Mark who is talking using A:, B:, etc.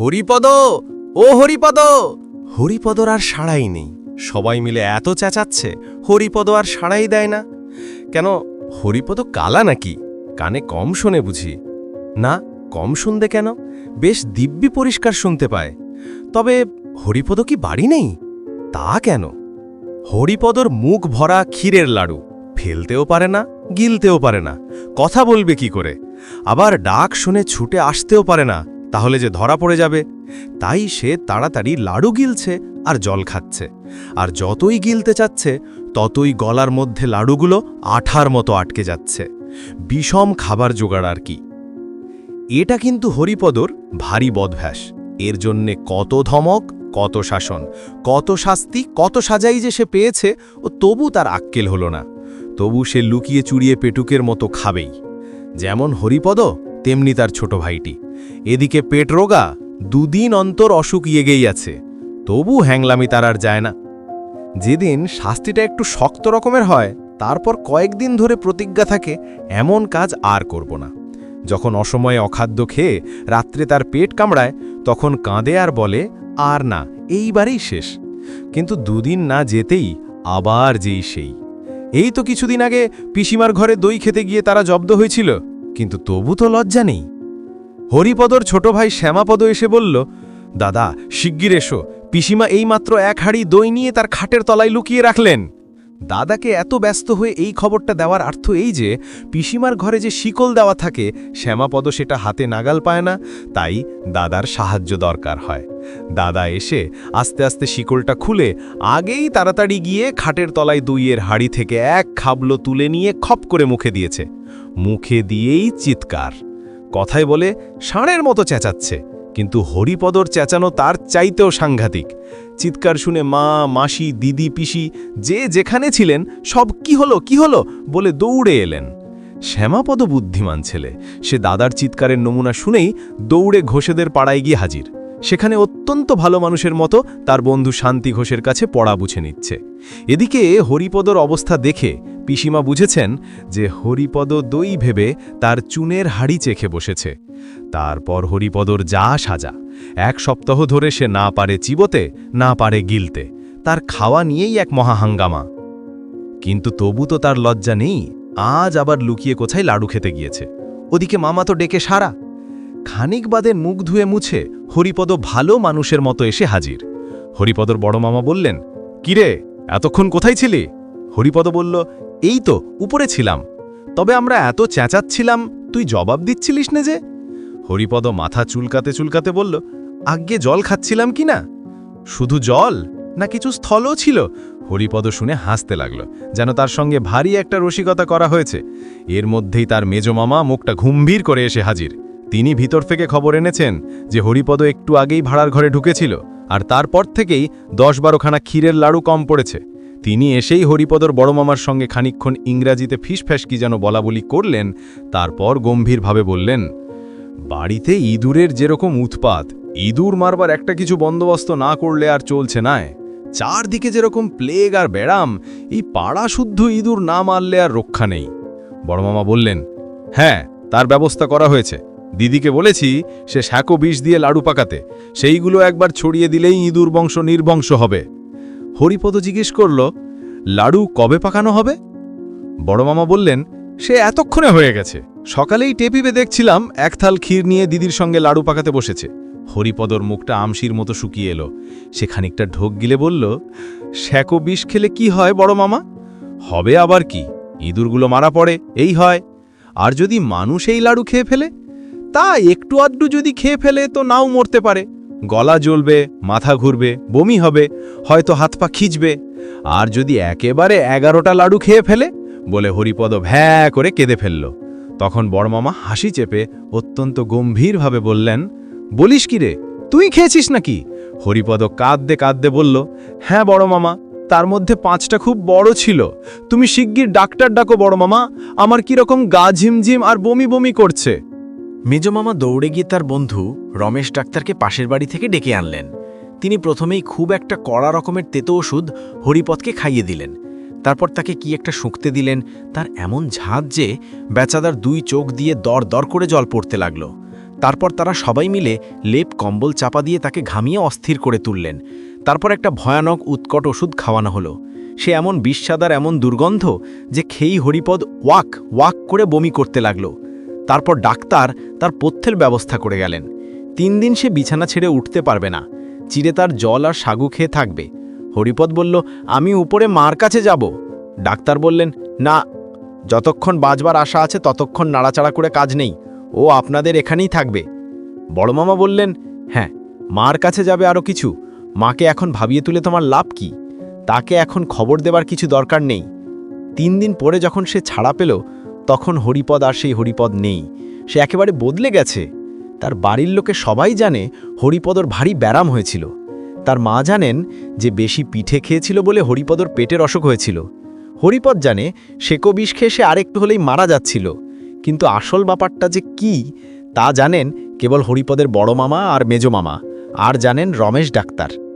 A: হরিপদ? ও হরিপদ! হরিপদর আর সাড়াই নেই। সবাই মিলে এত চেঁচাচ্ছে, হরিপদ আর সাড়াই দেয় না। কেন, হরিপদ কালা নাকি? কানে কম শোনে বুঝি। না, কম শুনতে কেন? বেশ দিব্যি পরিষ্কার শুনতে পায়। তবে হরিপদ কি বাড়ি নেই? তা কেন? হরিপদর মুখ ভরা ক্ষীরের লাড়ু। ফেলতেও পারে না, গিলতেও পারে না। কথা বলবে কি করে? আবার ডাক শুনে ছুটে আসতেও পারে না। তাহলে যে ধরা পড়ে যাবে, তাই সে তাড়াতাড়ি লাড়ু গিলছে আর জল খাচ্ছে। আর যতই গিলতে চাচ্ছে, ততই গলার মধ্যে লাড়ুগুলো আঠার মতো আটকে যাচ্ছে। বিষম খাবার জোগাড় আর কি। এটা কিন্তু হরিপদর ভারী বদভ্যাস। এর জন্যে কত ধমক, কত শাসন, কত শাস্তি, কত সাজাই যে সে পেয়েছে, ও তবু তার আক্কেল হলো না। তবু সে লুকিয়ে চুরিয়ে পেটুকের মতো খাবেই। যেমন হরিপদ তেমনি তার ছোট ভাইটি। এদিকে পেট রোগা দুদিন অন্তর অসুখ ইয়েগেই আছে, তবু হ্যাংলামি তার আর যায় না। যেদিন শাস্তিটা একটু শক্ত রকমের হয়, তারপর কয়েকদিন ধরে প্রতিজ্ঞা থাকে, এমন কাজ আর করব না। যখন অসময়ে অখাদ্য খেয়ে রাত্রে তার পেট কামড়ায়, তখন কাঁদে আর বলে, আর না, এইবারেই শেষ। কিন্তু দুদিন না যেতেই আবার যেই সেই। এই তো কিছুদিন আগে পিসিমার ঘরে দই খেতে গিয়ে তারা জব্দ হয়েছিল। কিন্তু তবু তো লজ্জা নেই। হরিপদর ছোট ভাই শ্যামাপদ এসে বলল, দাদা, শিগগির এসো। পিসিমা এইমাত্র এক হাড়ি দই নিয়ে তার খাটের তলায় লুকিয়ে রাখলেন। দাদাকে এত ব্যস্ত হয়ে এই খবরটা দেওয়ার অর্থ এই যে, পিসিমার ঘরে যে শিকল দেওয়া থাকে, শ্যামাপদ সেটা হাতে নাগাল পায় না। তাই দাদার সাহায্য দরকার হয়। দাদা এসে আস্তে আস্তে শিকলটা খুলে আগেই তাড়াতাড়ি গিয়ে খাটের তলায় দুইয়ের হাড়ি থেকে এক খাবলো তুলে নিয়ে খপ করে মুখে দিয়েছে। মুখে দিয়েই চিৎকার। কথায় বলে, ষাঁড়ের মতো চেঁচাচ্ছে। কিন্তু হরিপদর চেঁচানো তার চাইতেও সাংঘাতিক। চিৎকার শুনে মা, মাসি, দিদি, পিসি, যে যেখানে ছিলেন, সব, কি হলো কি হলো? বলে দৌড়ে এলেন। শ্যামাপদ বুদ্ধিমান ছেলে। সে দাদার চিৎকারের নমুনা শুনেই দৌড়ে ঘোষেদের পাড়ায় গিয়ে হাজির। সেখানে অত্যন্ত ভালো মানুষের মতো তার বন্ধু শান্তি ঘোষের কাছে পড়া বুঝে নিচ্ছে। এদিকে হরিপদর অবস্থা দেখে পিসিমা বুঝেছেন যে হরিপদ দই ভেবে তার চুনের হাড়ি চেখে বসেছে। তারপর হরিপদর যা সাজা। এক সপ্তাহ ধরে সে না পারে চিবোতে, না পারে গিলতে। তার খাওয়া নিয়েই এক মহাহাঙ্গামা কিন্তু তবু তো তার লজ্জা নেই। আজ আবার লুকিয়ে কোথায় লাড়ু খেতে গিয়েছে। ওদিকে মামা তো ডেকে সারা। খানিক বাদে মুখ ধুয়ে মুছে হরিপদ ভালো মানুষের মতো এসে হাজির। হরিপদর বড় মামা বললেন, কিরে, এতক্ষণ কোথায় ছিলি? হরিপদ বলল, এই তো, উপরে ছিলাম। তবে আমরা এত চেঁচাচ্ছিলাম, তুই জবাব দিচ্ছিলিস না যে? হরিপদ মাথা চুলকাতে চুলকাতে বলল আজ্ঞে জল খাচ্ছিলাম কি না? শুধু জল, না কিছু স্থলও ছিল? হরিপদ শুনে হাসতে লাগল, যেন তার সঙ্গে ভারী একটা রসিকতা করা হয়েছে। এর মধ্যেই তার মেজমামা মুখটা ঘুম্ভীর করে এসে হাজির। তিনি ভিতর থেকে খবর এনেছেন যে হরিপদ একটু আগেই ভাড়ার ঘরে ঢুকেছিল আর তারপর থেকেই দশ বারোখানা ক্ষীরের লাড়ু কম পড়েছে। তিনি এসেই হরিপদর বড় মামার সঙ্গে খানিক্ষণ ইংরাজিতে ফিসফ্যাস কি যেন বলাবলি করলেন, তারপর গম্ভীরভাবে বললেন, বাড়িতে ইঁদুরের যেরকম উৎপাত, ইঁদুর মারবার একটা কিছু বন্দোবস্ত না করলে আর চলছে নায় চারদিকে যেরকম প্লেগ আর ব্যারাম, এই পাড়া শুদ্ধ ইঁদুর না মারলে আর রক্ষা নেই। বড়মামা বললেন হ্যাঁ তার ব্যবস্থা করা হয়েছে। দিদিকে বলেছি, সে শ্যাকো বিষ দিয়ে লাড়ু পাকাতে। সেইগুলো একবার ছড়িয়ে দিলেই ইঁদুর বংশ নির্বংশ হবে। হরিপদ জিজ্ঞেস করল, লাড়ু কবে পাকানো হবে? বড় মামা বললেন, সে এতক্ষণে হয়ে গেছে। সকালেই টেপিবে দেখছিলাম এক থাল ক্ষীর নিয়ে দিদির সঙ্গে লাড়ু পাকাতে বসেছে। হরিপদর মুখটা আমশির মতো শুকিয়ে এলো। সে খানিকটা ঢোক গিলে বলল, শ্যাকো বিষ খেলে কি হয় বড় মামা হবে আবার কি। ইঁদুরগুলো মারা পড়ে, এই হয়। আর যদি মানুষ এই লাড়ু খেয়ে ফেলে তা একটু আধটু যদি খেয়ে ফেলে তো নাও মরতে পারে। গলা জ্বলবে, মাথা ঘুরবে, বমি হবে, হয়তো হাত পা খিচবে। আর যদি একেবারে এগারোটা লাডু খেয়ে ফেলে, বলে হরিপদ ভ্যা করে কেঁদে ফেলল। তখন বড়মামা হাসি চেপে অত্যন্ত গম্ভীরভাবে বললেন, বলিস কি রে, তুই খেয়েছিস নাকি? হরিপদ কাঁদতে কাঁদতে বলল হ্যাঁ বড় মামা তার মধ্যে পাঁচটা খুব বড় ছিল। তুমি শিগগির ডাক্তার ডাকো বড় মামা আমার কীরকম গা ঝিমঝিম আর বমি বমি করছে।
B: মেজমামা দৌড়ে গিয়ে তার বন্ধু রমেশ ডাক্তারকে পাশের বাড়ি থেকে ডেকে আনলেন। তিনি প্রথমেই খুব একটা কড়া রকমের তেতো ওষুধ হরিপদকে খাইয়ে দিলেন। তারপর তাকে কি একটা শুঁকতে দিলেন, তার এমন ঝাঁজ যে বেচাদার দুই চোখ দিয়ে দর দর করে জল পড়তে লাগল। তারপর তারা সবাই মিলে লেপ কম্বল চাপা দিয়ে তাকে ঘামিয়ে অস্থির করে তুললেন। তারপর একটা ভয়ানক উৎকট ওষুধ খাওয়ানো হলো। সে এমন বিষাদার এমন দুর্গন্ধ যে খেই হরিপদ ওয়াক ওয়াক করে বমি করতে লাগল। তারপর ডাক্তার তার পথ্যের ব্যবস্থা করে গেলেন। তিন দিন সে বিছানা ছেড়ে উঠতে পারবে না। চিরে তার জল আর সাগু খেয়ে থাকবে। হরিপদ বলল, আমি উপরে মার কাছে যাব। ডাক্তার বললেন, না, যতক্ষণ বাজবার আশা আছে ততক্ষণ নাড়াচাড়া করে কাজ নেই। ও আপনাদের এখানেই থাকবে। বড় মামা বললেন হ্যাঁ মার কাছে যাবে আরও কিছু। মাকে এখন ভাবিয়ে তুলে তোমার লাভ কি? তাকে এখন খবর দেবার কিছু দরকার নেই। তিন দিন পরে যখন সে ছাড়া পেল তখন হরিপদ আর সেই হরিপদ নেই। সে একেবারে বদলে গেছে। তার বাড়ির লোকে সবাই জানে হরিপদর ভারী ব্যারাম হয়েছিল। তার মা জানেন যে বেশি পিঠে খেয়েছিল বলে হরিপদর পেটের অসুখ হয়েছিল। হরিপদ জানে সেকো বিষ খেয়ে সে আরেকটু হলেই মারা যাচ্ছিল। কিন্তু আসল ব্যাপারটা যে কি, তা জানেন কেবল হরিপদের বড় মামা আর মেজ মামা। আর জানেন রমেশ ডাক্তার।